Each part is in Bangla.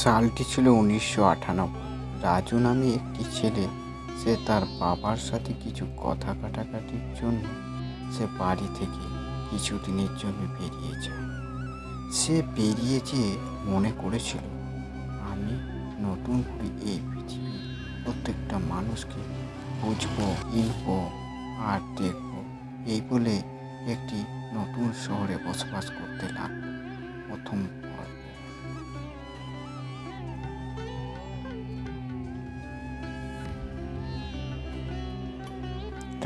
সালটি ছিল উনিশশো আটানব্বই। রাজু নামে একটি ছেলে, সে তার বাবার সাথে কিছু কথা কাটাকাটির জন্য সে বাড়ি থেকে কিছুদিনের জন্য বেরিয়ে যায় সে বেরিয়ে যেয়ে মনে করেছিল, আমি নতুন করে এই পৃথিবী প্রত্যেকটা মানুষকে বুঝব কিনবো আর দেখব। এই বলে একটি নতুন শহরে বসবাস করতে লাগল। প্রথম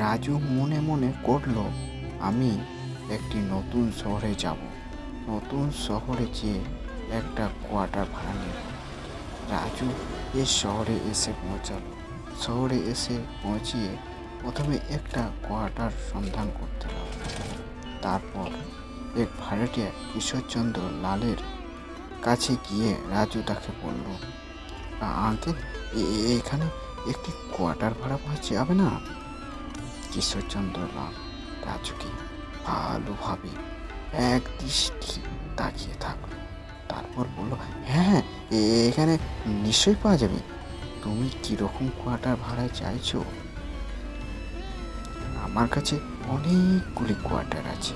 রাজু মনে মনে করল, আমি একটি নতুন শহরে যাব। নতুন শহরে যেয়ে একটা কোয়ার্টার ভাড়া নেব। রাজু এ শহরে এসে পৌঁছালো। শহরে এসে পৌঁছিয়ে প্রথমে একটা কোয়ার্টার সন্ধান করতে লাগল। তারপর এক ভাড়াটিয়া কিশোরচন্দ্র লালের কাছে গিয়ে রাজু তাকে বলল আঙ্কেল এখানে একটি কোয়ার্টার ভাড়া পাওয়া যাবে না? কিশোরচন্দ্র লাল রাজুকে ভালোভাবে এক দৃষ্টি তাকিয়ে থাকল। তারপর বলল হ্যাঁ হ্যাঁ এখানে নিশ্চয়ই পাওয়া যাবে। তুমি কীরকম কোয়ার্টার ভাড়ায় চাইছো? আমার কাছে অনেকগুলি কোয়ার্টার আছে।